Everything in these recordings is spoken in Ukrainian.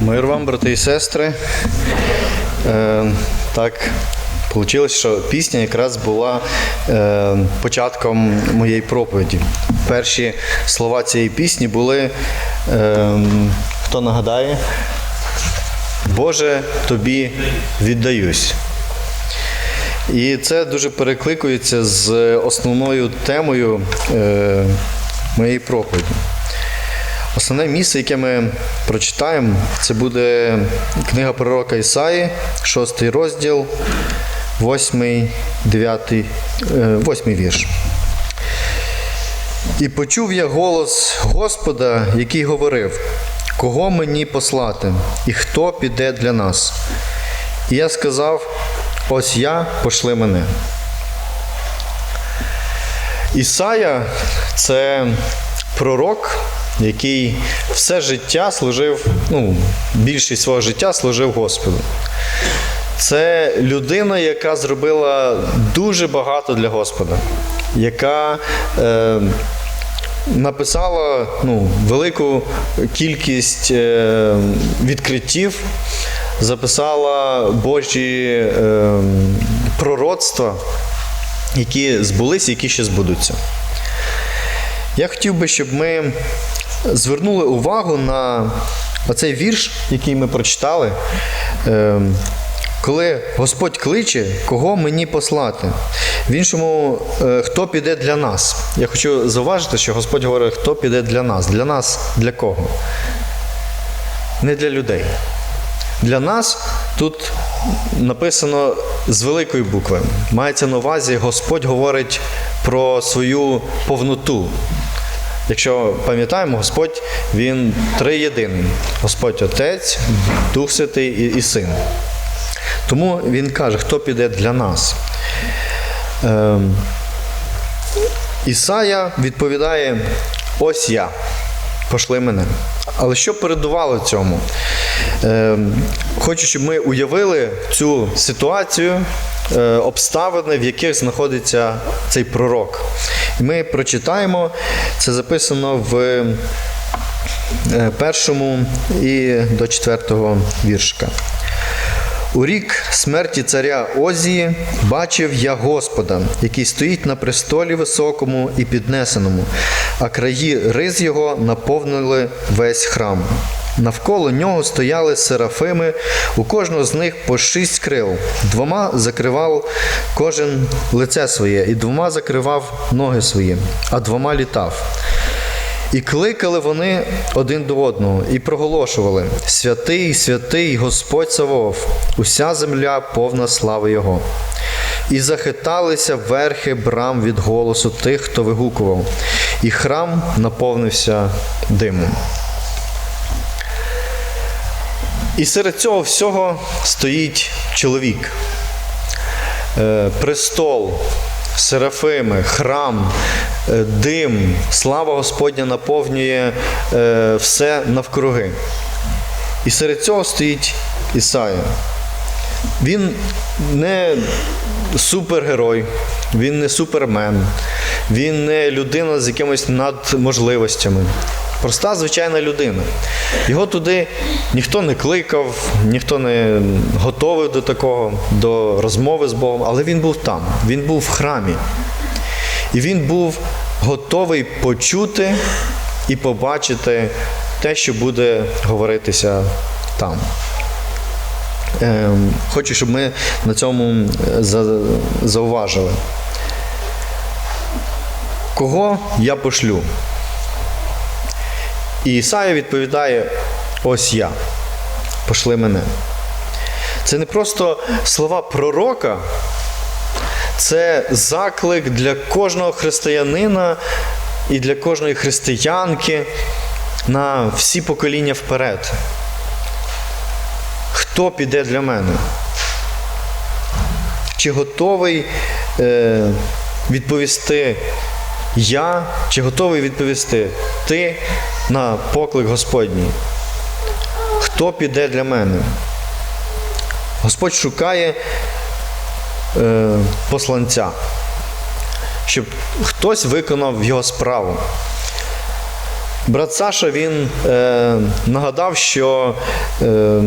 Мир вам, брати і сестри. Е, так вийшло, що пісня якраз була е, початком моєї проповіді. Перші слова цієї пісні були, е, хто нагадає, Боже, тобі віддаюсь. І це дуже перекликується з основною темою е, моєї проповіді. Основне місце, яке ми прочитаємо, це буде книга пророка Ісаї, 6 розділ, 8, 9, 8 вірш. І почув я голос Господа, який говорив, кого мені послати, і хто піде для нас. І я сказав: ось я, пошли мене. Ісая це пророк, який все життя служив, ну, більшість свого життя служив Господу. Це людина, яка зробила дуже багато для Господа, яка е, написала ну, велику кількість е, відкриттів, записала Божі е, пророцтва, які збулися, які ще збудуться. Я хотів би, щоб ми звернули увагу на оцей вірш, який ми прочитали, е, коли Господь кличе, кого мені послати. В іншому, е, хто піде для нас. Я хочу зауважити, що Господь говорить, хто піде для нас. Для нас для кого? Не для людей. Для нас тут написано з великої букви. Мається на увазі, Господь говорить про свою повноту. Якщо пам'ятаємо, Господь Він триєдиний. Господь Отець, Дух Святий і, і Син. Тому Він каже, хто піде для нас. Ем, Ісая відповідає: ось я, пошли мене. Але що передувало цьому? Ем, хочу, щоб ми уявили цю ситуацію, е, обставини, в яких знаходиться цей пророк. Ми прочитаємо, це записано в е, першому і до четвертого віршика. У рік смерті царя Озії бачив я Господа, який стоїть на престолі високому і піднесеному, а краї риз його наповнили весь храм. Навколо нього стояли серафими, у кожного з них по шість крил. Двома закривав кожен лице своє, і двома закривав ноги свої, а двома літав. І кликали вони один до одного і проголошували: Святий, святий Господь Савов, уся земля повна слави Його. І захиталися верхи брам від голосу тих, хто вигукував, і храм наповнився димом. І серед цього всього стоїть чоловік, Е, престол, серафими, храм, е, дим, слава Господня наповнює е, все навкруги. І серед цього стоїть Ісая. Він не супергерой, він не супермен, він не людина з якимись надможливостями. Проста звичайна людина. Його туди ніхто не кликав, ніхто не готовив до такого, до розмови з Богом, але він був там, він був в храмі. І він був готовий почути і побачити те, що буде говоритися там. Ем, Хочу, щоб ми на цьому зауважили. Кого я пошлю? І Ісая відповідає: ось я, пошли мене. Це не просто слова пророка, це заклик для кожного християнина і для кожної християнки на всі покоління вперед. Хто піде для мене? Чи готовий е, відповісти я, чи готовий відповісти ти на поклик Господній? Хто піде для мене? Господь шукає е, посланця, щоб хтось виконав його справу. брат Саша він е, нагадав, що е,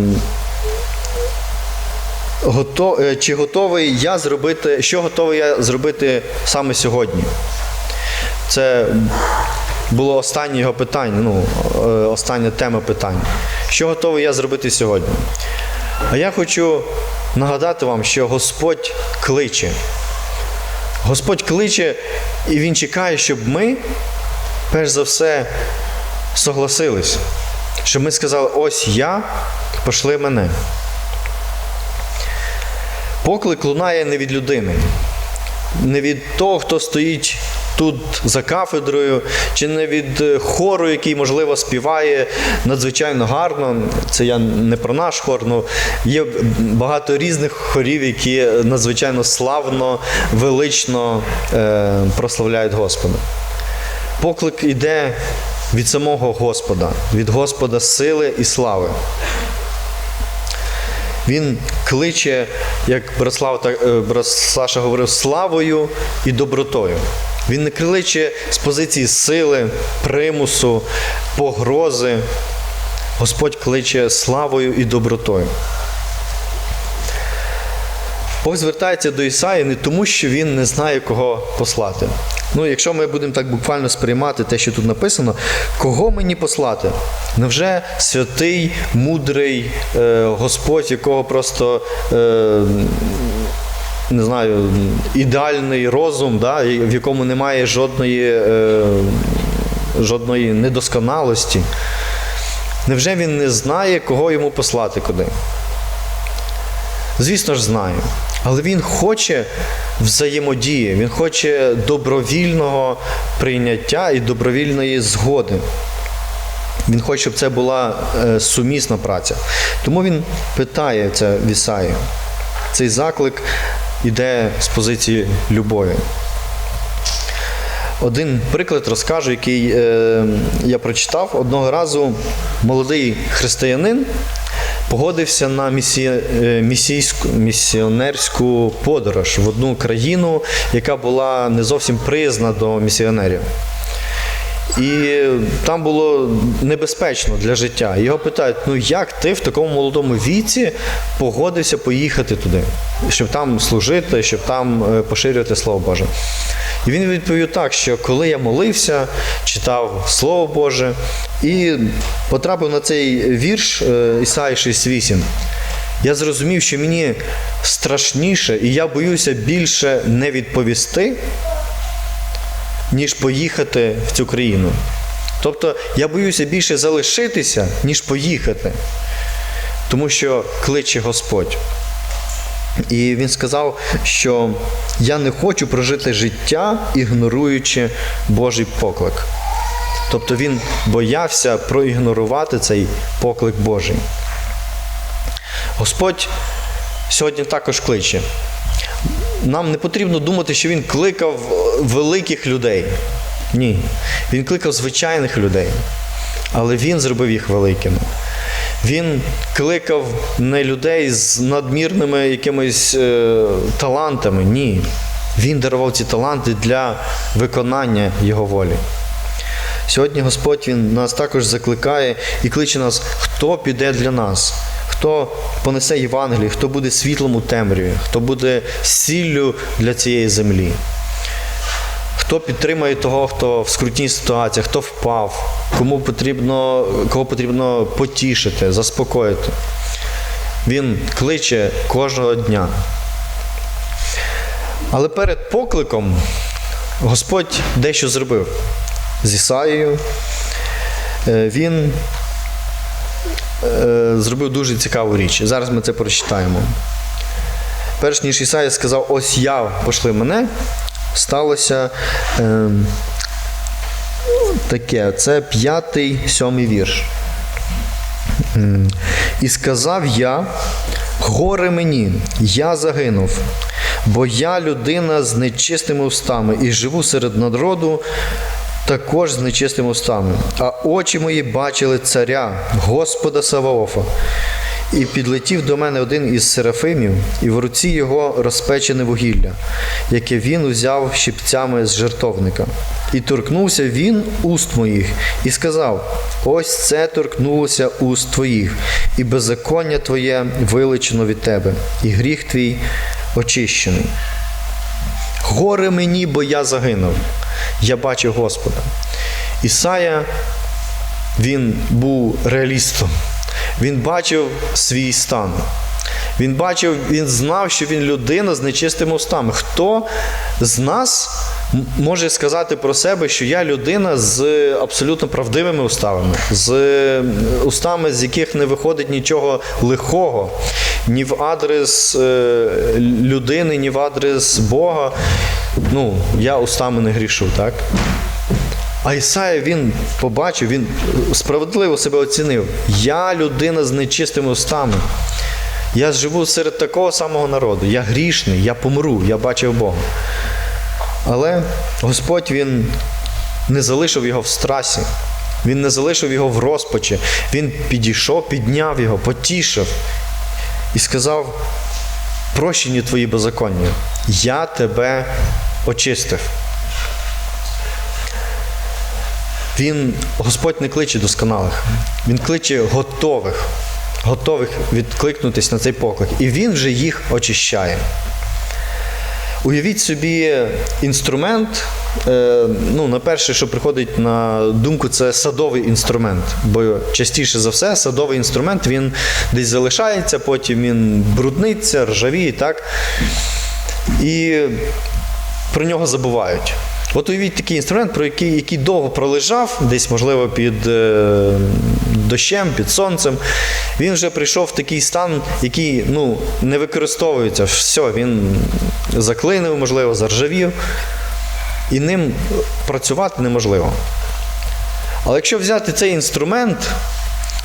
гото, е, чи готовий я зробити, що готовий я зробити саме сьогодні. Це було останнє його питання, ну, е, остання тема питання. Що готовий я зробити сьогодні? А я хочу нагадати вам, що Господь кличе. Господь кличе, і Він чекає, щоб ми, перш за все, согласились. Щоб ми сказали, ось я, пошли мене. Поклик лунає не від людини, не від того, хто стоїть тут за кафедрою, чи не від е, хору, який, можливо, співає надзвичайно гарно. Це я не про наш хор, але є багато різних хорів, які надзвичайно славно, велично е, прославляють Господа. Поклик іде від самого Господа, від Господа сили і слави. Він кличе, як Браслав, так, е, Саша говорив, славою і добротою. Він не кличе з позиції сили, примусу, погрози. Господь кличе славою і добротою. Бог звертається до Ісаї не тому, що він не знає, кого послати. Ну, якщо ми будемо так буквально сприймати те, що тут написано, кого мені послати? Невже святий, мудрий е, Господь, якого просто е, не знаю, ідеальний розум, да, в якому немає жодної, е, жодної недосконалості? Невже він не знає, кого йому послати куди? Звісно ж, знає. Але він хоче взаємодії, він хоче добровільного прийняття і добровільної згоди. Він хоче, щоб це була е, сумісна праця. Тому він питає це в Ісаї. Цей заклик іде з позиції любові. Один приклад розкажу, який е, я прочитав. Одного разу молодий християнин погодився на е, місіонерську подорож в одну країну, яка була не зовсім приязна до місіонерів. І там було небезпечно для життя. Його питають: ну як ти в такому молодому віці погодився поїхати туди, щоб там служити, щоб там е, поширювати Слово Боже. І він відповів так, що коли я молився, читав Слово Боже і потрапив на цей вірш е, Ісаї 6.8, я зрозумів, що мені страшніше, і я боюся більше не відповісти, ніж поїхати в цю країну. Тобто я боюся більше залишитися, ніж поїхати, тому що кличе Господь. І він сказав, що я не хочу прожити життя, ігноруючи Божий поклик. Тобто він боявся проігнорувати цей поклик Божий. Господь сьогодні також кличе. Нам не потрібно думати, що він кликав великих людей. Ні. Він кликав звичайних людей, але він зробив їх великими. Він кликав не людей з надмірними якимись е, талантами. Ні. Він дарував ці таланти для виконання Його волі. Сьогодні Господь Він нас також закликає і кличе нас, хто піде для нас, хто понесе Євангеліє, хто буде світлом у темряві, хто буде сіллю для цієї землі. Хто підтримує того, хто в скрутній ситуації, хто впав, кому потрібно, кого потрібно потішити, заспокоїти. Він кличе кожного дня. Але перед покликом Господь дещо зробив з Ісаєю. Е, Він зробив дуже цікаву річ. Зараз ми це прочитаємо. Перш ніж Ісая сказав, ось я пошли мене, сталося е, таке, це п'ятий, сьомий вірш. І сказав я, горе мені, я загинув, бо я людина з нечистими устами і живу серед народу також з нечистими устами. А очі мої бачили царя, Господа Саваофа. І підлетів до мене один із серафимів, і в руці його розпечене вугілля, яке він узяв щипцями з жертовника. І торкнувся він уст моїх, і сказав: Ось це торкнулося уст твоїх, і беззаконня твоє вилучено від тебе, і гріх твій очищений. Горе мені, бо я загинув. Я бачив Господа. Ісая, він був реалістом. Він бачив свій стан. Він бачив, він знав, що він людина з нечистими устами. Хто з нас може сказати про себе, що я людина з абсолютно правдивими уставами, з е, устами, з яких не виходить нічого лихого, ні в адрес е, людини, ні в адрес Бога. Ну, я устами не грішу, так? А Ісая він побачив, він справедливо себе оцінив. Я людина з нечистими устами. Я живу серед такого самого народу. Я грішний, я помру, я бачив Бога. Але Господь Він не залишив його в страсі, Він не залишив його в розпачі. Він підійшов, підняв його, потішив і сказав: прощені твої беззаконня, я тебе очистив. Він, Господь не кличе досконалих, Він кличе готових, готових відкликнутись на цей поклик. І Він вже їх очищає. Уявіть собі інструмент. Е, Ну, на перше, що приходить на думку, це садовий інструмент. Бо частіше за все, садовий інструмент він десь залишається, потім він брудниться, ржавіє, так? І про нього забувають. От уявіть такий інструмент, про який, який довго пролежав, десь, можливо, під е, дощем, під сонцем. Він вже прийшов в такий стан, який ну, не використовується. Все, він заклинив, можливо, заржавів. І ним працювати неможливо. Але якщо взяти цей інструмент,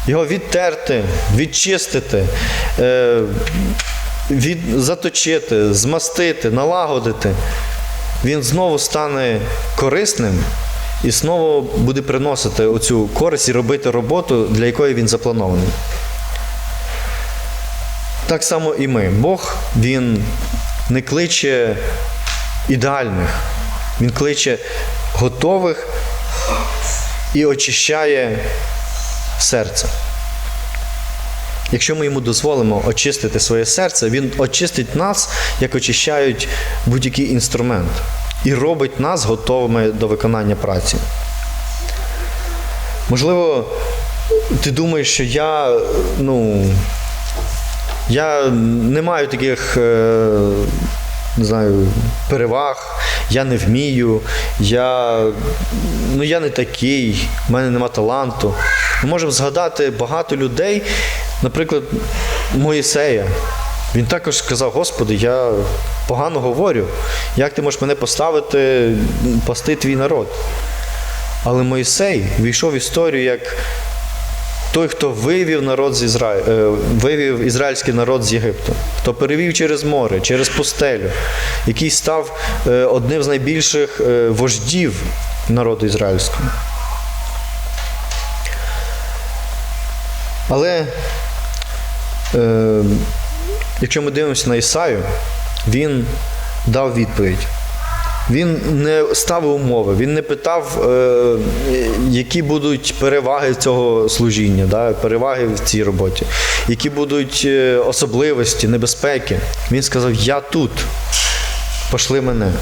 його відтерти, відчистити, е, від, заточити, змастити, налагодити, він знову стане корисним і знову буде приносити оцю користь і робити роботу, для якої він запланований. Так само і ми. Бог він не кличе ідеальних, він кличе готових і очищає серце. Якщо ми йому дозволимо очистити своє серце, він очистить нас, як очищають будь-який інструмент, і робить нас готовими до виконання праці. Можливо, ти думаєш, що я, ну, я не маю таких, е, не знаю, переваг, я не вмію, я, ну, я не такий, в мене нема таланту. Ми можемо згадати багато людей, наприклад, Моїсея. Він також сказав: Господи, я погано говорю. Як ти можеш мене поставити пасти твій народ? Але Моїсей війшов в історію як той, хто вивів народ з Ізра... е, вивів ізраїльський народ з Єгипту, хто перевів через море, через пустелю, який став е, одним з найбільших е, вождів народу ізраїльського. Але якщо ми дивимося на Ісаю, він дав відповідь. Він не ставив умови, він не питав, е, які будуть переваги цього служіння, переваги в цій роботі, які будуть е, особливості, небезпеки. Він сказав: Я тут, пошли мене.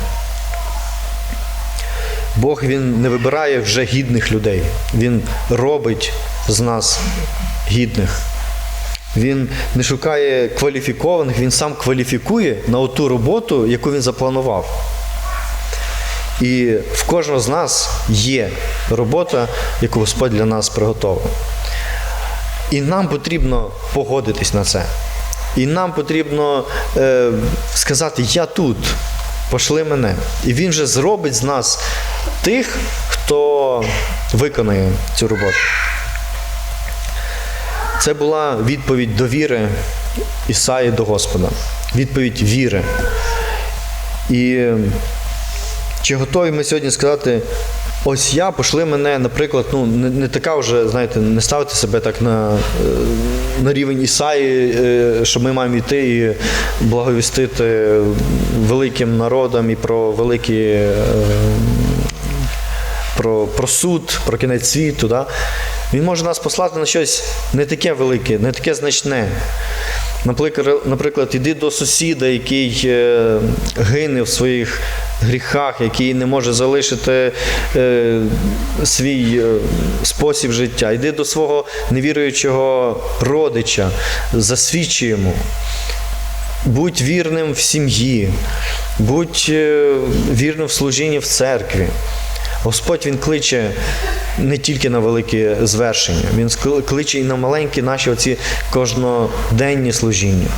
Бог він не вибирає вже гідних людей. Він робить з нас гідних. Він не шукає кваліфікованих, він сам кваліфікує на ту роботу, яку він запланував. І в кожного з нас є робота, яку Господь для нас приготовив. І нам потрібно погодитись на це. І нам потрібно е, сказати: Я тут, пошли мене. І він вже зробить з нас тих, хто виконає цю роботу. Це була відповідь довіри Ісаї до Господа. Відповідь віри. І чи готові ми сьогодні сказати, Ось я пошли мене, наприклад, ну не, не така вже, знаєте, не ставити себе так на, е, на рівень Ісаї, е, що ми маємо йти і благовістити великим народам і про великі. е, Про, про суд, про кінець світу. Да? Він може нас послати на щось не таке велике, не таке значне. Наприклад, іди до сусіда, який е, гине в своїх гріхах, який не може залишити е, свій е, спосіб життя. Йди до свого невіруючого родича, засвідчуй йому. Будь вірним в сім'ї, будь вірним в служінні в церкві. Господь Він кличе не тільки на великі звершення, Він кличе і на маленькі наші оці кожноденні служіння.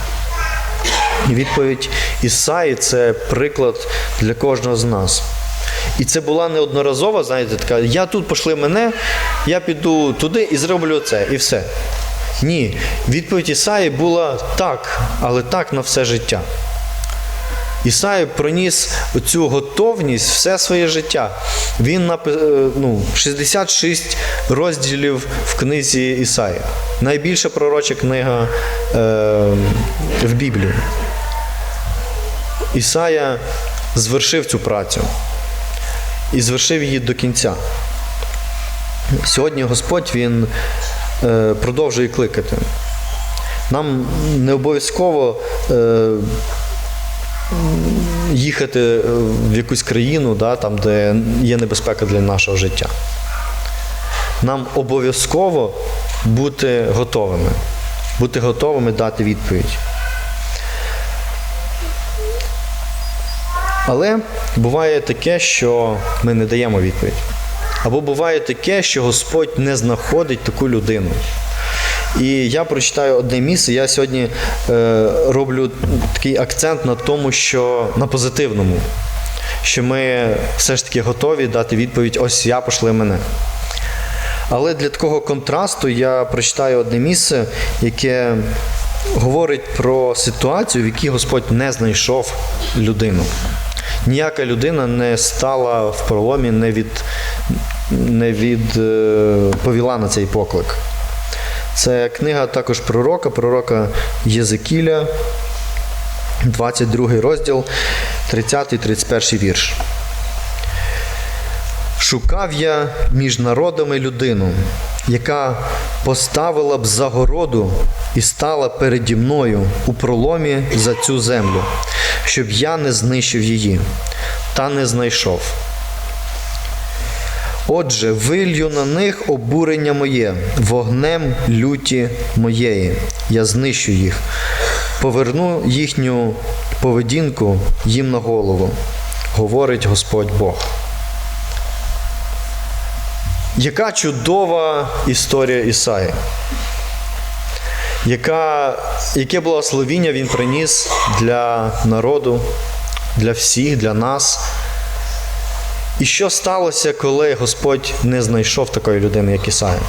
І відповідь Ісаї це приклад для кожного з нас. І це була неодноразова, знаєте, така, я тут пошли мене, я піду туди і зроблю це, і все. Ні, відповідь Ісаї була так, але так на все життя. Ісай проніс цю готовність все своє життя. Він е, ну, 66 розділів в книзі Ісаї. Найбільша пророча книга е, в Біблії. Ісая звершив цю працю і звершив її до кінця. Сьогодні Господь Він е, продовжує кликати. Нам не обов'язково е, їхати е, в якусь країну, да, там, де є небезпека для нашого життя. Нам обов'язково бути готовими. Бути готовими дати відповідь. Але буває таке, що ми не даємо відповідь. Або буває таке, що Господь не знаходить таку людину. І я прочитаю одне місце. Я сьогодні е, роблю такий акцент на тому, що на позитивному, що ми все ж таки готові дати відповідь: ось я пошли мене. Але для такого контрасту я прочитаю одне місце, яке говорить про ситуацію, в якій Господь не знайшов людину. Ніяка людина не стала в проломі, не від, не від е, на цей поклик. Це книга також пророка, пророка Єзекіля, 22 розділ, 30-31 вірш. Шукав я між народами людину, яка поставила б загороду і стала переді мною у проломі за цю землю, щоб я не знищив її, та не знайшов. Отже, вилью на них обурення моє, вогнем люті моєї. Я знищу їх, поверну їхню поведінку їм на голову, говорить Господь Бог. Яка чудова історія Ісаї? Яка, яке благословіння він приніс для народу, для всіх, для нас? І що сталося, коли Господь не знайшов такої людини, як Ісая?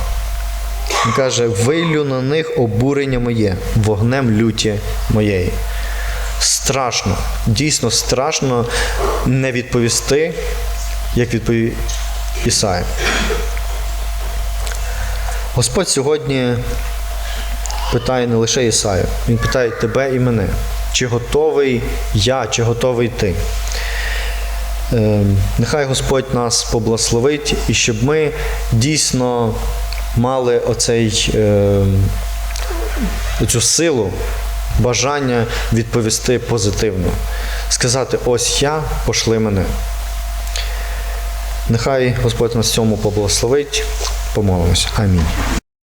Він каже: вилю на них обурення моє, вогнем люті моєї. Страшно, дійсно страшно не відповісти, як відповів Ісая. Господь сьогодні питає не лише Ісаю, Він питає тебе і мене, чи готовий я, чи готовий ти. Е, Нехай Господь нас поблагословить і щоб ми дійсно мали оцей, е, цю силу, бажання відповісти позитивно, сказати: ось я, пошли мене. Нехай Господь нас цьому поблагословить. Помолимося. Амінь.